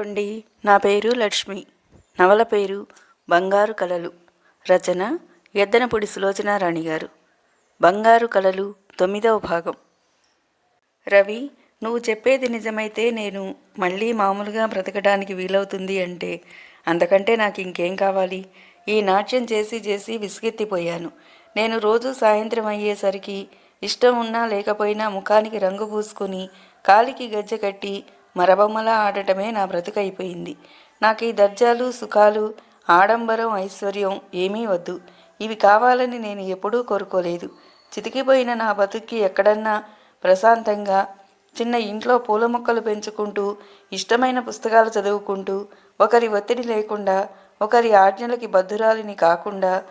అండి నా పేరు లక్ష్మి. నవల పేరు బంగారు కలలు. రచన ఎద్దనపూడి సులోచనారాణి గారు. బంగారు కలలు తొమ్మిదవ భాగం. రవి నువ్వు చెప్పేది నిజమైతే నేను మళ్ళీ మామూలుగా బ్రతకడానికి వీలవుతుంది అంటే అంతకంటే నాకు ఇంకేం కావాలి? ఈ నాట్యం చేసి చేసి విసిగెత్తిపోయాను. నేను రోజు సాయంత్రం అయ్యేసరికి ఇష్టం ఉన్నా లేకపోయినా ముఖానికి రంగు పూసుకొని కాలికి గజ్జె కట్టి మరబొమ్మలా ఆడటమే నా బ్రతుకైపోయింది. నాకు ఈ దర్జాలు సుఖాలు ఆడంబరం ఐశ్వర్యం ఏమీ వద్దు. ఇవి కావాలని నేను ఎప్పుడూ కోరుకోలేదు. చితికిపోయిన నా బతుక్కి ఎక్కడన్నా ప్రశాంతంగా చిన్న ఇంట్లో పూల మొక్కలు పెంచుకుంటూ ఇష్టమైన పుస్తకాలు చదువుకుంటూ ఒకరి ఒత్తిడి లేకుండా ఒకరి ఆజ్ఞలకి బద్ధురాలిని కాకుండా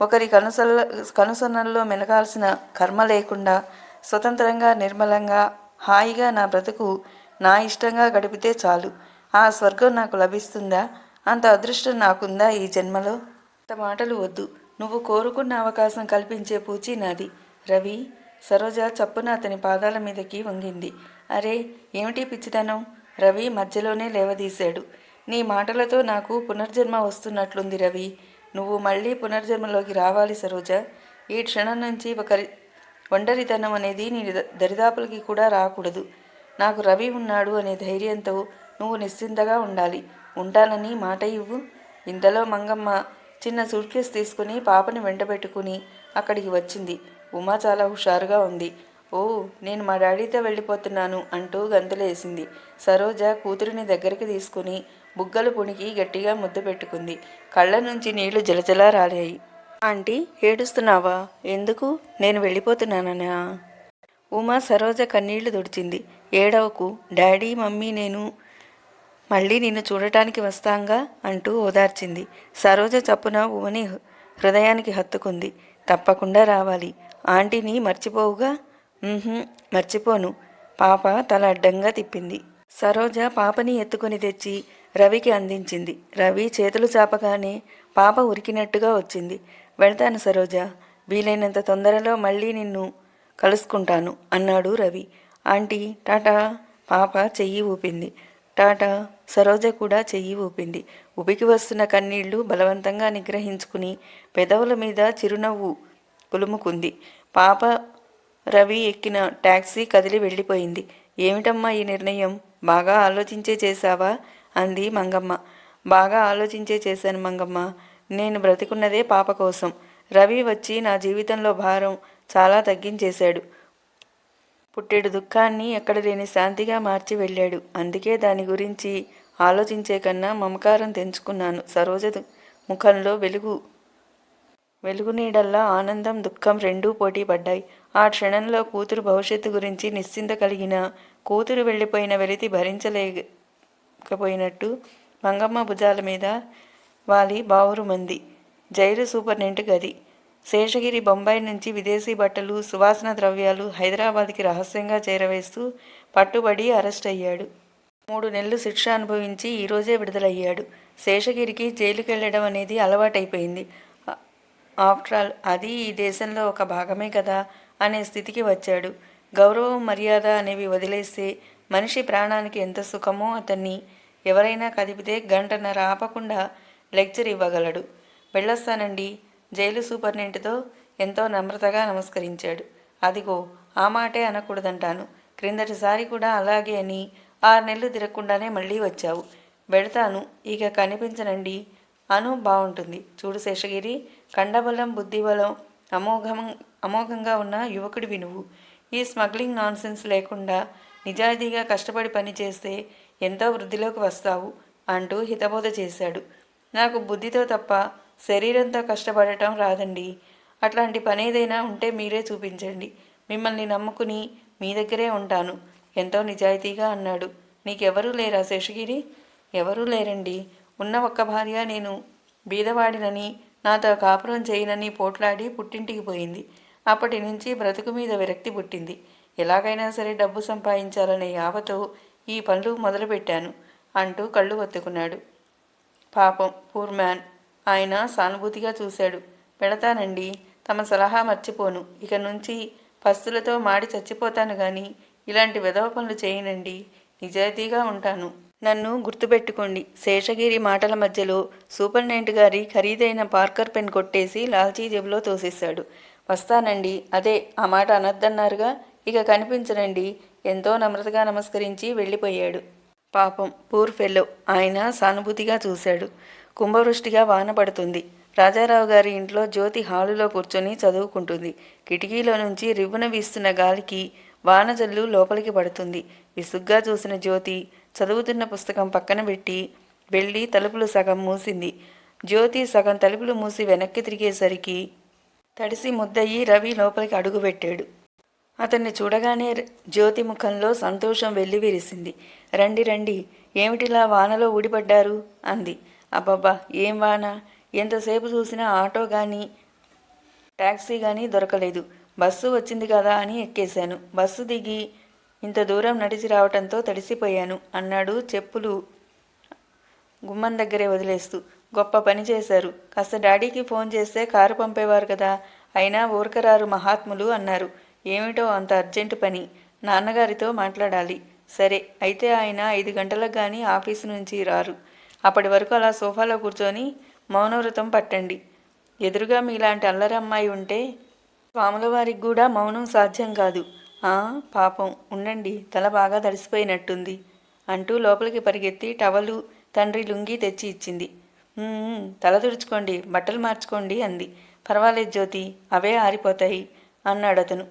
ఒకరి కనుసల్ల కనుసన్నల్లో మెనగాల్సిన కర్మ లేకుండా స్వతంత్రంగా నిర్మలంగా హాయిగా నా బ్రతుకు నా ఇష్టంగా గడిపితే చాలు. ఆ స్వర్గం నాకు లభిస్తుందా? అంత అదృష్టం నాకుందా ఈ జన్మలో? అంత మాటలు వద్దు. నువ్వు కోరుకున్న అవకాశం కల్పించే పూచి నాది. రవి సరోజ చప్పున అతని పాదాల మీదకి వంగింది. అరే ఏమిటి పిచ్చితనం? రవి మధ్యలోనే లేవదీశాడు. నీ మాటలతో నాకు పునర్జన్మ వస్తున్నట్లుంది రవి. నువ్వు మళ్ళీ పునర్జన్మలోకి రావాలి సరోజ. ఈ క్షణం నుంచి ఒకరి ఒంటరితనం అనేది నీ దరిదాపులకి కూడా రాకూడదు. నాకు రవి ఉన్నాడు అనే ధైర్యంతో నువ్వు నిశ్చింతగా ఉండాలి. ఉంటానని మాట ఇవ్వు. ఇంతలో మంగమ్మ చిన్న సూట్ కేసు తీసుకుని పాపని వెంటబెట్టుకుని అక్కడికి వచ్చింది. ఉమా చాలా హుషారుగా ఉంది. ఓ నేను మా డాడీతో వెళ్ళిపోతున్నాను అంటూ గంతులేసింది. సరోజ కూతురిని దగ్గరికి తీసుకుని బుగ్గలు పుణికి గట్టిగా ముద్దు పెట్టుకుంది. కళ్ళ నుంచి నీళ్ళు జలజలా రాలాయి. ఆంటీ ఏడుస్తున్నావా? ఎందుకు? నేను వెళ్ళిపోతున్నానా ఉమా సరోజ కన్నీళ్ళు తుడిచింది. ఏడవకు డాడీ మమ్మీ నేను మళ్ళీ నిన్ను చూడటానికి వస్తాంగా? అంటూ ఓదార్చింది. సరోజ చప్పున ఉమని హృదయానికి హత్తుకుంది. తప్పకుండా రావాలి. ఆంటీని మర్చిపోవుగా? మర్చిపోను. పాప తల అడ్డంగా తిప్పింది. సరోజ పాపని ఎత్తుకొని తెచ్చి రవికి అందించింది. రవి చేతులు చాపగానే పాప ఉరికినట్టుగా వచ్చింది. వెళ్తాను సరోజ. వీలైనంత తొందరలో మళ్ళీ నిన్ను కలుసుకుంటాను అన్నాడు రవి. ఆంటీ టాటా పాప చెయ్యి ఊపింది. టాటా సరోజ కూడా చెయ్యి ఊపింది. ఉబికి వస్తున్న కన్నీళ్ళు బలవంతంగా నిగ్రహించుకుని పెదవుల మీద చిరునవ్వు కులుముకుంది. పాప రవి ఎక్కిన టాక్సీ కదిలి వెళ్ళిపోయింది. ఏమిటమ్మా ఈ నిర్ణయం? బాగా ఆలోచించే చేశావా? అంది మంగమ్మ. బాగా ఆలోచించే చేశాను మంగమ్మ. నేను బ్రతికున్నదే పాప కోసం. రవి వచ్చి నా జీవితంలో భారం చాలా తగ్గించేశాడు. పుట్టెడు దుఃఖాన్ని ఎక్కడ లేని శాంతిగా మార్చి వెళ్ళాడు. అందుకే దాని గురించి ఆలోచించే కన్నా మమకారం తెంచుకున్నాను. సరోజ ముఖంలో వెలుగు వెలుగు నీడల్లా ఆనందం దుఃఖం రెండూ పోటీ పడ్డాయి. ఆ క్షణంలో కూతురు భవిష్యత్తు గురించి నిశ్చింత కలిగిన కూతురు వెళ్ళిపోయిన వెలితి భరించలేకపోయినట్టు మంగమ్మ భుజాల మీద వాలి బావురు మంది జైలు సూపర్నెంట్ గది. శేషగిరి బొంబాయి నుంచి విదేశీ బట్టలు సువాసన ద్రవ్యాలు హైదరాబాద్కి రహస్యంగా చేరవేస్తూ పట్టుబడి అరెస్ట్ అయ్యాడు. మూడు నెలలు శిక్ష అనుభవించి ఈరోజే విడుదలయ్యాడు. శేషగిరికి జైలుకి వెళ్ళడం అనేది అలవాటైపోయింది. ఆఫ్టర్ ఆల్ అది ఈ దేశంలో ఒక భాగమే కదా అనే స్థితికి వచ్చాడు. గౌరవం మర్యాద అనేవి వదిలేస్తే మనిషి ప్రాణానికి ఎంత సుఖమో అతన్ని ఎవరైనా కదిపితే గంటన్నర ఆపకుండా లెక్చర్ ఇవ్వగలడు. వెళ్ళొస్తానండి. జైలు సూపరింటెండెంట్తో ఎంతో నమ్రతగా నమస్కరించాడు. అదిగో ఆ మాటే అనకూడదంటాను. క్రిందటిసారి కూడా అలాగే అని ఆరు నెలలు తిరగకుండానే మళ్ళీ వచ్చావు. పెడతాను ఇక కనిపించనండి. అను బాగుంటుంది చూడు శేషగిరి కండబలం బుద్ధిబలం అమోఘం అమోఘంగా ఉన్న యువకుడివి నువ్వు. ఈ స్మగ్లింగ్ నాన్సెన్స్ లేకుండా నిజాయితీగా కష్టపడి పనిచేస్తే ఎంతో వృద్ధిలోకి వస్తావు అంటూ హితబోధ చేశాడు. నాకు బుద్ధితో తప్ప శరీరంతో కష్టపడటం రాదండి. అట్లాంటి పని ఏదైనా ఉంటే మీరే చూపించండి. మిమ్మల్ని నమ్ముకుని మీ దగ్గరే ఉంటాను. ఎంతో నిజాయితీగా అన్నాడు. నీకెవరూ లేరా శేషగిరి? ఎవరూ లేరండి. ఉన్న ఒక్క భార్య నేను. బీదవాడినని నాతో కాపురం చేయనని పోట్లాడి పుట్టింటికి పోయింది. అప్పటి నుంచి బ్రతుకు మీద విరక్తి పుట్టింది. ఎలాగైనా సరే డబ్బు సంపాదించాలనే యావతో ఈ పనులు మొదలుపెట్టాను అంటూ కళ్ళు ఒత్తుకున్నాడు. పాపం పూర్ మ్యాన్. ఆయన సానుభూతిగా చూశాడు. పెడతానండి. తమ సలహా మర్చిపోను. ఇక నుంచి పస్తులతో మాడి చచ్చిపోతాను గాని ఇలాంటి వెధవ పనులు చేయనండి. నిజాయితీగా ఉంటాను. నన్ను గుర్తుపెట్టుకోండి. శేషగిరి మాటల మధ్యలో సూపరింటెండెంట్ గారి ఖరీదైన పార్కర్ పెన్ కొట్టేసి లాల్చీ జేబులో తోసేశాడు. వస్తానండి. అదే ఆ మాట అనొద్దన్నారుగా. ఇక కనిపించనండి ఎంతో నమ్రతగా నమస్కరించి వెళ్ళిపోయాడు. పాపం పూర్ ఫెల్లో ఆయన సానుభూతిగా చూశాడు. కుంభవృష్టిగా వాన పడుతుంది. రాజారావు గారి ఇంట్లో జ్యోతి హాలులో కూర్చొని చదువుకుంటుంది. కిటికీలో నుంచి రివ్వున వీస్తున్న గాలికి వానజల్లు లోపలికి పడుతుంది. విసుగ్గా చూసిన జ్యోతి చదువుతున్న పుస్తకం పక్కన పెట్టి వెళ్ళి తలుపులు సగం మూసింది. జ్యోతి సగం తలుపులు మూసి వెనక్కి తిరిగేసరికి తడిసి ముద్దయి రవి లోపలికి అడుగుపెట్టాడు అతన్ని చూడగానే జ్యోతి ముఖంలో సంతోషం వెల్లివిరిసింది. రండి రండి ఏమిటిలా వానలో ఊడిపడ్డారు? అంది. అబ్బబ్బా ఏం వాన? ఎంతసేపు చూసినా ఆటో కానీ ట్యాక్సీ కానీ దొరకలేదు. బస్సు వచ్చింది కదా అని ఎక్కేశాను. బస్సు దిగి ఇంత దూరం నడిచి రావటంతో తడిసిపోయాను అన్నాడు చెప్పులు గుమ్మం దగ్గరే వదిలేస్తూ. గొప్ప పని చేశారు. కాస్త డాడీకి ఫోన్ చేస్తే కారు పంపేవారు కదా అయినా ఊరకరారు మహాత్ములు అన్నారు. ఏమిటో అంత అర్జెంటు పని. నాన్నగారితో మాట్లాడాలి. సరే అయితే ఆయన ఐదు గంటలకు కానీ ఆఫీసు నుంచి రారు. అప్పటి వరకు అలా సోఫాలో కూర్చొని మౌనవ్రతం పట్టండి. ఎదురుగా మీలాంటి అల్లరమ్మాయి ఉంటే స్వాముల వారికి కూడా మౌనం సాధ్యం కాదు. ఆ పాపం ఉండండి తల బాగా తడిసిపోయినట్టుంది అంటూ లోపలికి పరిగెత్తి టవలు తండ్రి లుంగి తెచ్చి ఇచ్చింది. తల తుడుచుకోండి బట్టలు మార్చుకోండి అంది. పర్వాలేదు జ్యోతి అవే ఆరిపోతాయి అన్నాడు అతను.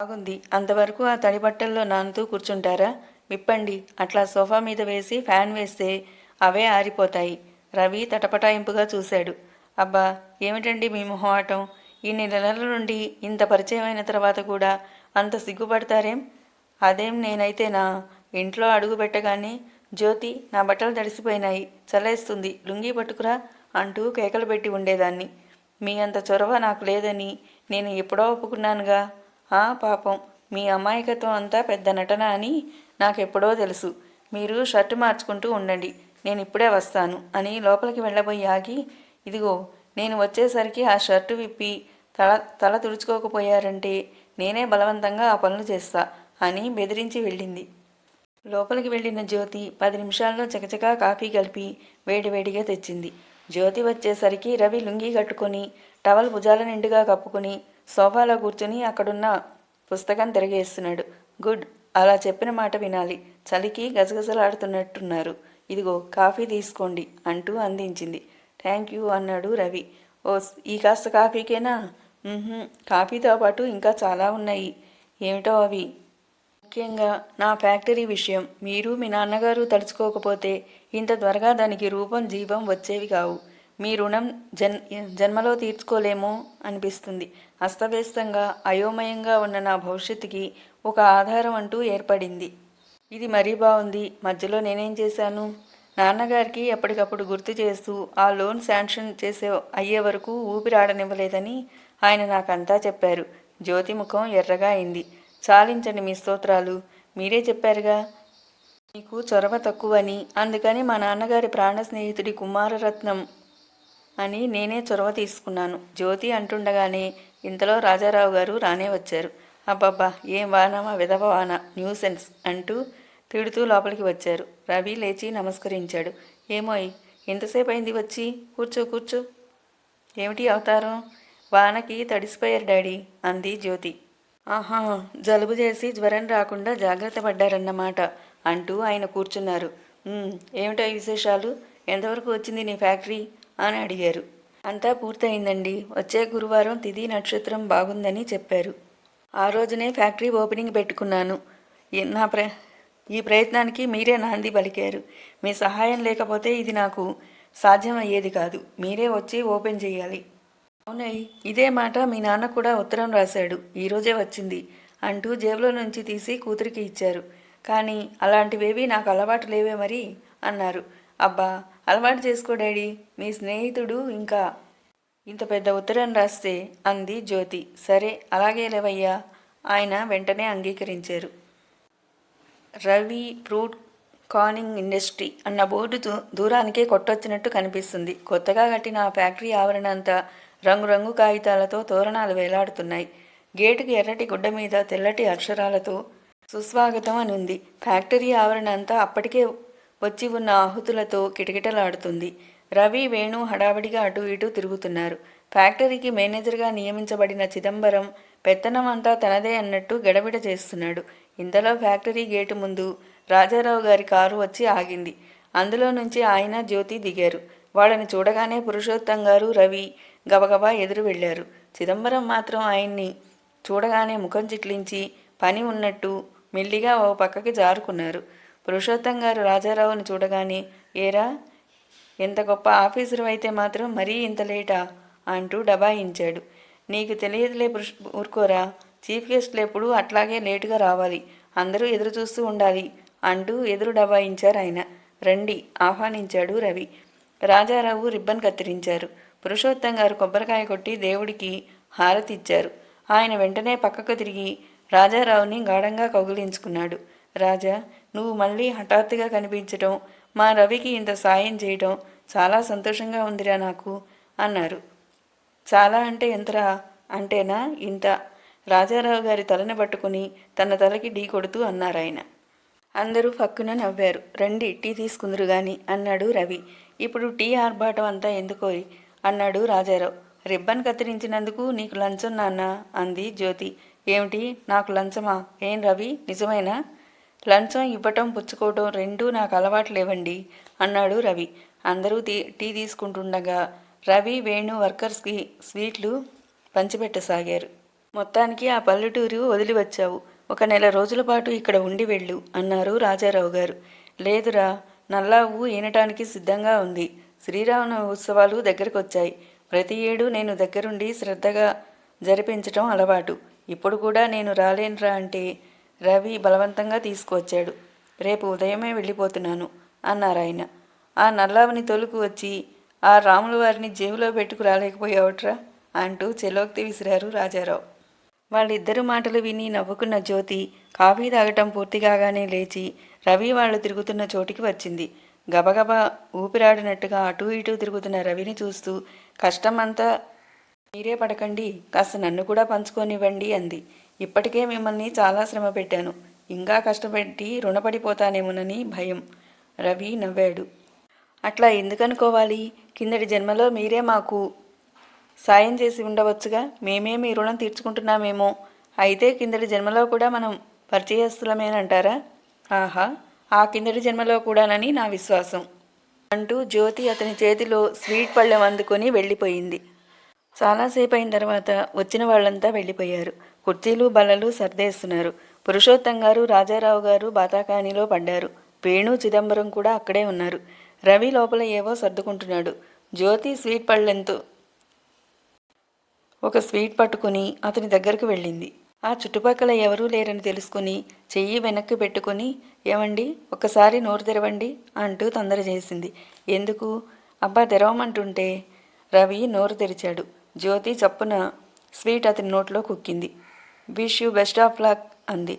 బాగుంది అంతవరకు ఆ తడి బట్టల్లో నానుతూ కూర్చుంటారా? విప్పండి అట్లా సోఫా మీద వేసి ఫ్యాన్ వేస్తే అవే ఆరిపోతాయి. రవి తటపటాయింపుగా చూశాడు. అబ్బా ఏమిటండి మీ మొహమాటం? ఇన్ని నెలల నుండి ఇంత పరిచయమైన తర్వాత కూడా అంత సిగ్గుపడతారేం? అదేం నేనైతే నా ఇంట్లో అడుగు పెట్టగానే జ్యోతి నా బట్టలు తడిసిపోయినాయి. చల్లేస్తుంది. లుంగీ పట్టుకురా అంటూ కేకలు పెట్టి ఉండేదాన్ని. మీ అంత చొరవ నాకు లేదని నేను ఎప్పుడో ఒప్పుకున్నానుగా. ఆ పాపం మీ అమాయకత్వం అంతా పెద్ద నటన అని నాకెప్పుడో తెలుసు. మీరు షర్టు మార్చుకుంటూ ఉండండి. నేను ఇప్పుడే వస్తాను అని లోపలికి వెళ్ళబోయి ఆగి ఇదిగో నేను వచ్చేసరికి ఆ షర్టు విప్పి తల తల తుడుచుకోకపోయారంటే నేనే బలవంతంగా ఆ పనులు చేస్తా అని బెదిరించి వెళ్ళింది. లోపలికి వెళ్ళిన జ్యోతి పది నిమిషాల్లో చకచకా కాఫీ కలిపి వేడివేడిగా తెచ్చింది. జ్యోతి వచ్చేసరికి రవి లుంగీ కట్టుకొని టవల్ భుజాల నిండుగా కప్పుకొని సోఫాలో కూర్చుని అక్కడున్న పుస్తకం తిరగేస్తున్నాడు. గుడ్ అలా చెప్పిన మాట వినాలి. చలికి గజగజలాడుతున్నట్టున్నారు. ఇదిగో కాఫీ తీసుకోండి అంటూ అందించింది. థ్యాంక్ యూ అన్నాడు రవి. ఓ ఈ కాస్త కాఫీకేనా? కాఫీతో పాటు ఇంకా చాలా ఉన్నాయి. ఏమిటో అవి? ముఖ్యంగా నా ఫ్యాక్టరీ విషయం. మీరు మీ నాన్నగారు తలుచుకోకపోతే ఇంత త్వరగా దానికి రూపం జీవం వచ్చేవి కావు. మీ రుణం జన్ జన్మలో తీర్చుకోలేమో అనిపిస్తుంది. అస్తవ్యస్తంగా అయోమయంగా ఉన్న నా భవిష్యత్తుకి ఒక ఆధారం అంటూ ఏర్పడింది. ఇది మరీ బాగుంది. మధ్యలో నేనేం చేశాను? నాన్నగారికి ఎప్పటికప్పుడు గుర్తు చేస్తూ ఆ లోన్ శాంక్షన్ చేసే అయ్యే వరకు ఊపిరాడనివ్వలేదని ఆయన నాకంతా చెప్పారు. జ్యోతి ముఖం ఎర్రగా అయింది. చాలించండి మీ స్తోత్రాలు. మీరే చెప్పారుగా? మీకు చొరవ తక్కువని. అందుకని మా నాన్నగారి ప్రాణ స్నేహితుడి కుమారరత్నం అని నేనే చొరవ తీసుకున్నాను. జ్యోతి అంటుండగానే ఇంతలో రాజారావు గారు రానే వచ్చారు. అబ్బబ్బా ఏం వానమా విధవ వాన న్యూసెన్స్ అంటూ తిడుతూ లోపలికి వచ్చారు. రవి లేచి నమస్కరించాడు. ఏమోయ్ ఎంతసేపు అయింది వచ్చి? కూర్చో కూర్చో. ఏమిటి అవతారం? వానకి తడిసిపోయారు డాడీ అంది జ్యోతి. ఆహా జలుబు చేసి జ్వరం రాకుండా జాగ్రత్త పడ్డారన్నమాట అంటూ ఆయన కూర్చున్నారు. ఏమిటో విశేషాలు? ఎంతవరకు వచ్చింది నీ ఫ్యాక్టరీ? అని అడిగారు. అంతా పూర్తయిందండి. వచ్చే గురువారం తిది నక్షత్రం బాగుందని చెప్పారు. ఆ రోజునే ఫ్యాక్టరీ ఓపెనింగ్ పెట్టుకున్నాను. నా ప్ర ఈ ప్రయత్నానికి మీరే నాంది పలికారు. మీ సహాయం లేకపోతే ఇది నాకు సాధ్యం అయ్యేది కాదు. మీరే వచ్చి ఓపెన్ చేయాలి. అవునయ్య ఇదే మాట మీ నాన్న కూడా ఉత్తరం రాశాడు. ఈరోజే వచ్చింది అంటూ జేబులో నుంచి తీసి కూతురికి ఇచ్చారు. కానీ అలాంటివేవి నాకు అలవాటు లేవే మరి అన్నారు. అబ్బా అలవాటు చేసుకో డాడీ. మీ స్నేహితుడు ఇంకా ఇంత పెద్ద ఉత్తరం రాస్తే అంది జ్యోతి. సరే అలాగే లేవయ్యా. ఆయన వెంటనే అంగీకరించారు. రవి ఫ్రూట్ కానింగ్ ఇండస్ట్రీ అన్న బోర్డు దూరానికే కొట్టొచ్చినట్టు కనిపిస్తుంది. కొత్తగా కట్టిన ఆ ఫ్యాక్టరీ ఆవరణ అంతా రంగురంగు కాగితాలతో తోరణాలు వేలాడుతున్నాయి. గేటుకి ఎర్రటి గుడ్డ మీద తెల్లటి అక్షరాలతో సుస్వాగతం అని ఉంది. ఫ్యాక్టరీ ఆవరణ అంతా అప్పటికే వచ్చి ఉన్న ఆహుతులతో కిటకిటలాడుతుంది. రవి వేణు హడావిడిగా అటు ఇటు తిరుగుతున్నారు. ఫ్యాక్టరీకి మేనేజర్గా నియమించబడిన చిదంబరం పెత్తనం అంతా తనదే అన్నట్టు గడబిడ చేస్తున్నాడు. ఇంతలో ఫ్యాక్టరీ గేటు ముందు రాజారావు గారి కారు వచ్చి ఆగింది. అందులో నుంచి ఆయన జ్యోతి దిగారు. వాళ్ళని చూడగానే పురుషోత్తం గారు రవి గబగబా ఎదురు వెళ్ళారు. చిదంబరం మాత్రం ఆయన్ని చూడగానే ముఖం చిట్లించి పని ఉన్నట్టు మెల్లిగా ఓ పక్కకి జారుకున్నారు. పురుషోత్తం గారు రాజారావుని చూడగానే ఏరా ఎంత గొప్ప ఆఫీసరు అయితే మాత్రం మరీ ఇంత లేటా? అంటూ డబాయించాడు. నీకు తెలియదులే పురుష ఊరుకోరా చీఫ్ గెస్ట్లు ఎప్పుడు అట్లాగే లేటుగా రావాలి. అందరూ ఎదురు చూస్తూ ఉండాలి. అంటూ ఎదురు డబాయించారు ఆయన. రండి ఆహ్వానించాడు రవి. రాజారావు రిబ్బన్ కత్తిరించారు. పురుషోత్తం గారు కొబ్బరికాయ కొట్టి దేవుడికి హారతి ఇచ్చారు ఆయన వెంటనే పక్కకు తిరిగి రాజారావుని గాఢంగా కౌగిలించుకున్నాడు. రాజా నువ్వు మళ్ళీ హఠాత్తుగా కనిపించటం మా రవికి ఇంత సాయం చేయటం చాలా సంతోషంగా ఉందిరా నాకు అన్నారు. చాలా అంటే ఎంతరా? అంటేనా? ఇంత రాజారావు గారి తలని పట్టుకుని తన తలకి ఢీ కొడుతూ అన్నారాయన. అందరూ ఫక్కున నవ్వారు. రండి టీ తీసుకుందరు గాని అన్నాడు రవి. ఇప్పుడు టీ ఆర్భాటం అంతా ఎందుకోయ్? అన్నాడు రాజారావు. రిబ్బన్ కత్తిరించినందుకు నీకు లంచం నాన్న అంది జ్యోతి. ఏమిటి? నాకు లంచమా? ఏం రవి? నిజమేనా? లంచం ఇవ్వటం పుచ్చుకోవటం రెండూ నాకు అలవాటు లేవండి అన్నాడు రవి. అందరూ టీ టీ తీసుకుంటుండగా రవి వేణు వర్కర్స్కి స్వీట్లు పంచిపెట్టసాగారు. మొత్తానికి ఆ పల్లెటూరు వదిలి వచ్చావు ఒక నెల రోజుల పాటు ఇక్కడ ఉండి వెళ్ళు అన్నారు రాజారావు గారు. లేదురా నల్లావు ఈనటానికి సిద్ధంగా ఉంది. శ్రీరామ ఉత్సవాలు దగ్గరకు వచ్చాయి ప్రతి ఏడు నేను దగ్గరుండి శ్రద్ధగా జరిపించటం అలవాటు. ఇప్పుడు కూడా నేను రాలేనురా అంటే రవి బలవంతంగా తీసుకువచ్చాడు. రేపు ఉదయమే వెళ్ళిపోతున్నాను అన్నారాయన ఆ నల్లావని తొలుకు వచ్చి ఆ రాముల వారిని జేబులో పెట్టుకు రాలేకపోయావట్రా అంటూ చెలోక్తి విసిరారు రాజారావు. వాళ్ళిద్దరు మాటలు విని నవ్వుకున్న జ్యోతి కాఫీ తాగటం పూర్తి కాగానే లేచి రవి వాళ్ళు తిరుగుతున్న చోటికి వచ్చింది. గబగబా ఊపిరాడినట్టుగా అటూ ఇటూ తిరుగుతున్న రవిని చూస్తూ కష్టమంతా మీరే పడకండి కాస్త నన్ను కూడా పంచుకొనివ్వండి అంది. ఇప్పటికే మిమ్మల్ని చాలా శ్రమ పెట్టాను. ఇంకా కష్టపెట్టి రుణపడిపోతానేమోనని భయం. రవి నవ్వాడు. అట్లా ఎందుకనుకోవాలి? కిందటి జన్మలో మీరే మాకు సాయం చేసి ఉండవచ్చుగా. మేమే మీ రుణం తీర్చుకుంటున్నామేమో. అయితే కిందటి జన్మలో కూడా మనం పరిచయస్తులమేనంటారా ఆహా ఆ కిందటి జన్మలో కూడానని నా విశ్వాసం. అంటూ జ్యోతి అతని చేతిలో స్వీట్ పళ్ళెం అందుకొని వెళ్ళిపోయింది. చాలాసేపు అయిన తర్వాత వచ్చిన వాళ్ళంతా వెళ్ళిపోయారు. కుర్చీలు బల్లలు సర్దేస్తున్నారు. పురుషోత్తం గారు రాజారావు గారు బాతాకానిలో పడ్డారు. వేణు చిదంబరం కూడా అక్కడే ఉన్నారు. రవి లోపల ఏవో సర్దుకుంటున్నాడు. జ్యోతి స్వీట్ పళ్ళెంతో ఒక స్వీట్ పట్టుకుని అతని దగ్గరకు వెళ్ళింది. ఆ చుట్టుపక్కల ఎవరూ లేరని తెలుసుకుని చెయ్యి వెనక్కి పెట్టుకుని ఏమండి ఒకసారి నోరు తెరవండి అంటూ తొందర చేసింది. ఎందుకు? అబ్బా తెరవమంటుంటే? రవి నోరు తెరిచాడు. జ్యోతి చప్పున స్వీట్ అతని నోట్లో కుక్కింది. Wish you best of luck అంది.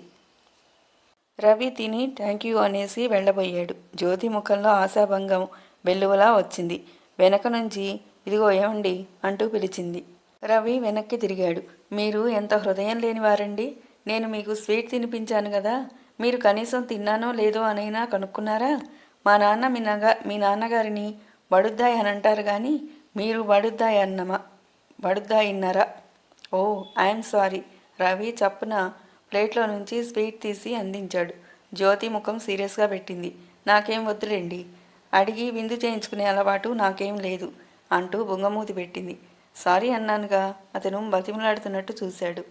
రవి తిని థ్యాంక్ యూ అనేసి వెళ్ళబోయాడు. జ్యోతి ముఖంలో ఆశాభంగం వెల్లువలా వచ్చింది. వెనక నుంచి ఇదిగో ఏమండి అంటూ పిలిచింది. రవి వెనక్కి తిరిగాడు. మీరు ఎంత హృదయం లేనివారండి? నేను మీకు స్వీట్ తినిపించాను కదా. మీరు కనీసం తిన్నానో లేదో అనైనా కనుక్కున్నారా? మా నాన్న మీ నగ మీ నాన్నగారిని బడుద్దాయి అని అంటారు కానీ మీరు బడుద్దాయి అన్నమా వడుద్దాయి అన్నారా ఓ ఐఎమ్ సారీ. రవి చప్పున ప్లేట్లో నుంచి స్వీట్ తీసి అందించాడు. జ్యోతి ముఖం సీరియస్గా పెట్టింది. నాకేం వద్దులేండి. అడిగి విందు చేయించుకునే అలవాటు నాకేం లేదు అంటూ బుంగమూతి పెట్టింది. సారీ అన్నానుగా అతను బతిమలాడుతున్నట్టు చూశాడు.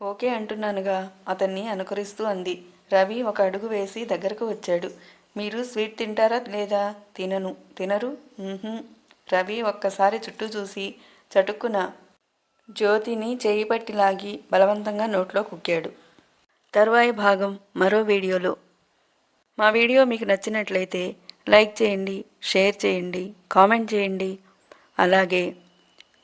ఓకే అంటున్నానుగా అతన్ని అనుకరిస్తూ అంది. రవి ఒక అడుగు వేసి దగ్గరకు వచ్చాడు. మీరు స్వీట్ తింటారా లేదా? తినను. తినరు? రవి ఒక్కసారి చుట్టూ చూసి చటుక్కున జ్యోతిని చేయి పట్టి లాగి బలవంతంగా నోట్లో కుక్కాడు. తరువాయి భాగం మరో వీడియోలో. మా వీడియో మీకు నచ్చినట్లయితే లైక్ చేయండి షేర్ చేయండి కామెంట్ చేయండి. అలాగే